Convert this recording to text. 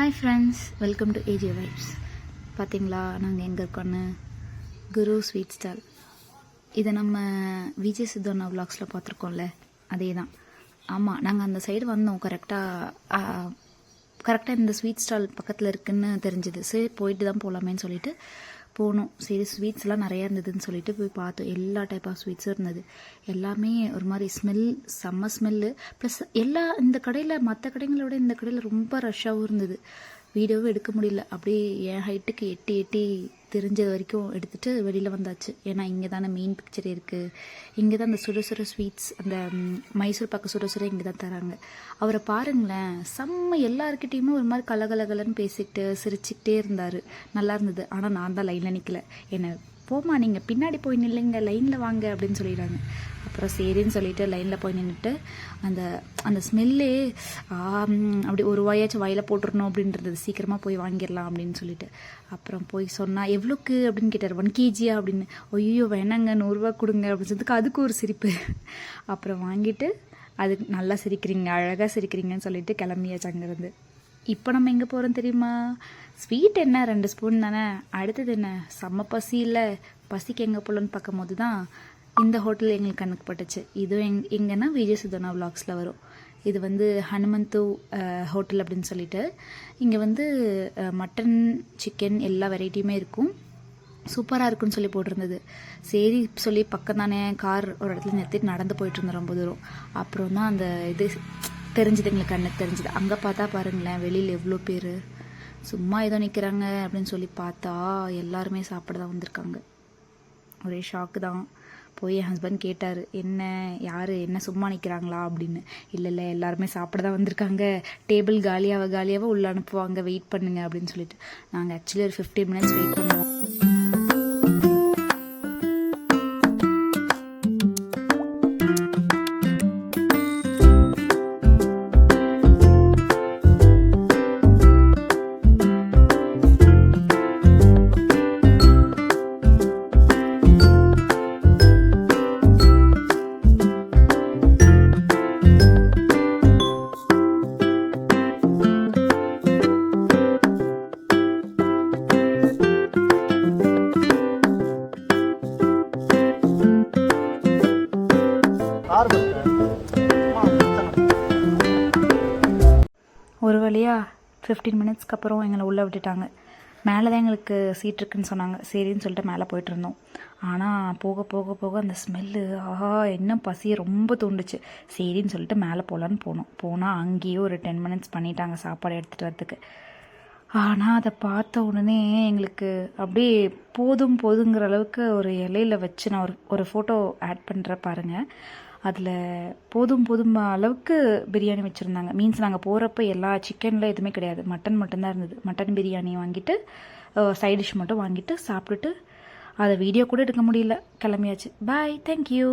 Hi friends welcome to ஏஜிய vibes பார்த்தீங்களா நாங்கள் எங்கே இருக்கோன்னு குரு ஸ்வீட் ஸ்டால் இதை நம்ம விஜய் சித்தோனா விலாக்ஸில் பார்த்துருக்கோம்ல அதே தான் ஆமாம் நாங்கள் அந்த சைடு வந்தோம். கரெக்டாக கரெக்டாக இந்த ஸ்வீட் ஸ்டால் பக்கத்தில் இருக்குன்னு தெரிஞ்சுது. சரி போயிட்டு தான் போகலாமேன்னு சொல்லிட்டு போனோம். சரி ஸ்வீட்ஸ்லாம் நிறையா இருந்ததுன்னு சொல்லிட்டு போய் பார்த்தோம். எல்லா டைப் ஆஃப் ஸ்வீட்ஸும் இருந்தது. எல்லாமே ஒரு மாதிரி ஸ்மெல் செம்ம ஸ்மெல்லு ப்ளஸ் எல்லா இந்த கடையில் மற்ற கடைங்களோட இந்த கடையில் ரொம்ப ரஷ்ஷாகவும் இருந்தது. வீடியோவும் எடுக்க முடியல. அப்படியே என் ஹைட்டுக்கு எட்டி எட்டி தெரிஞ்சது வரைக்கும் எடுத்துகிட்டு வெளியில் வந்தாச்சு. ஏன்னா இங்கே தானே மெயின் பிக்சர் இருக்குது இங்கே தான் அந்த சுட சுட ஸ்வீட்ஸ் அந்த மைசூர் பாக்கு சுட சுட இங்கே தான் தராங்க. அவரை பாருங்களேன். செம்ம எல்லாருக்கிட்டேயுமே ஒரு மாதிரி கலகலகலன்னு பேசிக்கிட்டு சிரிச்சுக்கிட்டே இருந்தார். நல்லா இருந்தது. ஆனால் நான் தான் லைனில் நிற்கல என்னை போமா நீங்கள் பின்னாடி போய் நில்லுங்க. லைனில் வாங்க. அப்படின்னு சொல்லிடுறாங்க. அப்புறம் சரின்னு சொல்லிட்டு லைனில் போய் நின்றுட்டு அந்த அந்த ஸ்மெல்லே அப்படி ஒரு வாயாச்சும் வாயில் போட்டுருணும் அப்படின்றது சீக்கிரமாக போய் வாங்கிடலாம் அப்படின்னு சொல்லிட்டு. அப்புறம் போய் சொன்னால் எவ்வளோக்கு அப்படின்னு கேட்டார். ஒன் கேஜியா அப்படின்னு. ஐயோ வேணாங்க. நூறுரூவா கொடுங்க. அப்படின்னு சொல்லிட்டு அதுக்கு ஒரு சிரிப்பு. அப்புறம் வாங்கிட்டு அதுக்கு நல்லா சிரிக்கிறீங்க. அழகாக சிரிக்கிறீங்கன்னு சொல்லிட்டு கிளம்பியாச்சு அங்கேருந்து. இப்போ நம்ம எங்கே போகிறோம் தெரியுமா? ஸ்வீட் என்ன? ரெண்டு ஸ்பூன் தானே. அடுத்தது என்ன? செம்ம பசி இல்லை? பசிக்கு எங்கே போகலன்னு பார்க்கும்போது தான் இந்த ஹோட்டல் எங்களுக்கு கணக்கு பட்டுச்சு. இதுவும் எங் எங்கன்னா விஜய் சுதனா விலாக்ஸில் வரும். இது வந்து ஹனுமந்து ஹோட்டல் அப்படின்னு சொல்லிட்டு. இங்கே வந்து மட்டன் சிக்கன் எல்லா வெரைட்டியுமே இருக்கும். சூப்பராக இருக்குன்னு சொல்லி போட்டிருந்தது. சரி சொல்லி பக்கம் தானே கார் ஒரு இடத்துல நிறுத்திட்டு நடந்து போயிட்டு ரொம்ப தூரம். அப்புறம் தான் அந்த இது தெரிஞ்சது எங்களுக்கு கண்ணுக்கு தெரிஞ்சது. அங்கே பார்த்தா பாருங்களேன் வெளியில் எவ்வளோ பேர். சும்மா ஏதோ நிற்கிறாங்க அப்படின்னு சொல்லி பார்த்தா எல்லாருமே சாப்பிட தான் வந்திருக்காங்க. ஒரே ஷாக்கு தான். போய் என் ஹஸ்பண்ட் கேட்டார் என்ன யார் என்ன சும்மா நிற்கிறாங்களா அப்படின்னு. இல்லை இல்லை எல்லாருமே சாப்பிட தான் வந்திருக்காங்க. டேபிள் காலியாக காலியாக உள்ள அனுப்புவாங்க. வெயிட் பண்ணுங்க. அப்படின்னு சொல்லிட்டு. நாங்கள் ஆக்சுவலி ஒரு ஃபிஃப்டீன் மினிட்ஸ் வெயிட் பண்ணுவோம் ஒரு வழியாக ஃபிஃப்டீன் மினிட்ஸ்க்கு அப்புறம் எங்களை உள்ளே விட்டுட்டாங்க. மேலே தான் எங்களுக்கு சீட் இருக்குன்னு சொன்னாங்க. சரின்னு சொல்லிட்டு மேலே போயிட்டு இருந்தோம். ஆனால் போக போக போக அந்த ஸ்மெல்லு ஆஹா இன்னும் பசியை ரொம்ப தூண்டுச்சு. சரின்னு சொல்லிட்டு மேலே போகலான்னு போனோம். போனால் அங்கேயே ஒரு டென் மினிட்ஸ் பண்ணிட்டாங்க சாப்பாடு எடுத்துகிட்டு வரதுக்கு. ஆனால் அதை பார்த்த உடனே எங்களுக்கு அப்படியே போதும் போதுங்கிற அளவுக்கு ஒரு இலையில் வச்சு நான் ஒரு ஒரு ஃபோட்டோ ஆட் பண்ணுற பாருங்கள் அதில் போதும் போதும் அளவுக்கு பிரியாணி வச்சுருந்தாங்க. மீன்ஸ் நாங்கள் போகிறப்ப எல்லா சிக்கனில் எதுவுமே கிடையாது. மட்டன் மட்டும்தான் இருந்தது. மட்டன் பிரியாணி வாங்கிட்டு சைட் டிஷ் மட்டும் வாங்கிட்டு சாப்பிட்டுட்டு அதை வீடியோ கூட எடுக்க முடியல. கிளம்பியாச்சு. Bye thank you